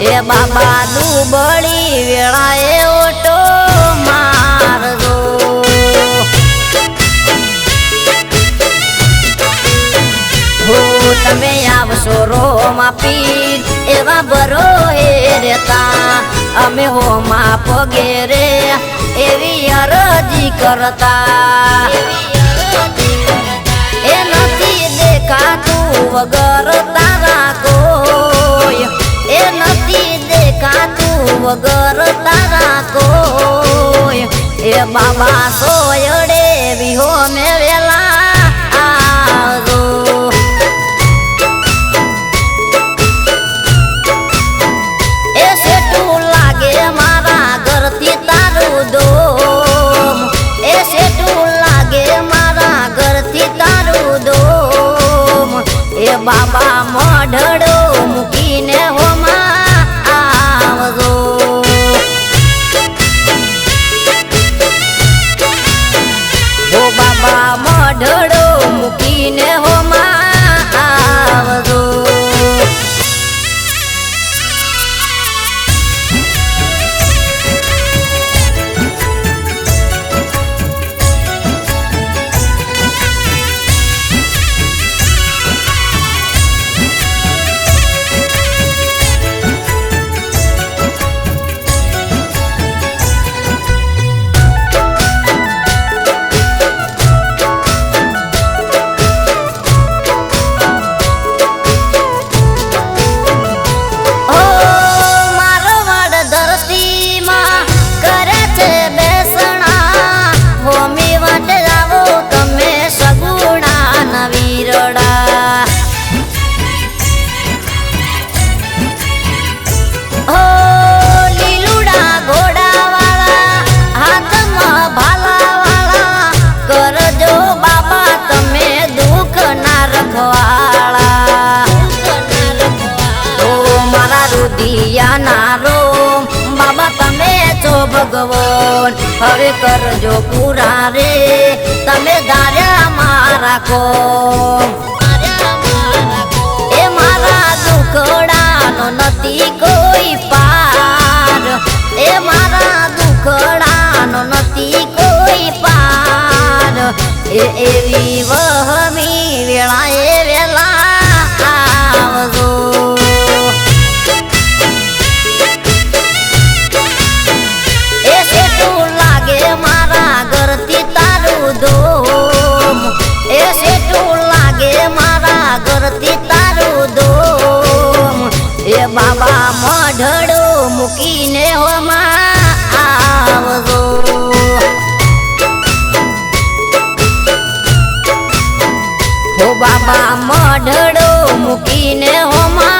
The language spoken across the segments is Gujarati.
એ બાબા દુબળી વેળાએ ઓટો મારજો. હો, તમે આવશો રો માપી એવા બરો એ રેતા અમે હોમાં પગે રે, એવી અરજી કરતા. વગર તારા કોઈ. એ બાબા સોયડે વિહો મે વેલા આવજો એ સેટું લાગે મારા ઘરથી તારું દો એ સેટું લાગે મારા ઘરથી તારું દોમ. એ બાબા મોઢડો મૂકીને હવે કરજો પૂરા રે તમે ધાર્યા મારા કો એ મારા દુખડાનો નથી કોઈ પાર. એ મારા દુખડાનો નથી કોઈ પાર. એ બાબા મઢડો મૂકીને હોમાં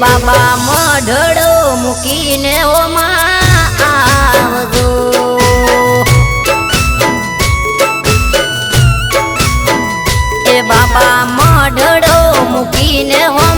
બાબા મઢડો મૂકીને ઓમાં એ બાબા મઢડો મૂકીને હો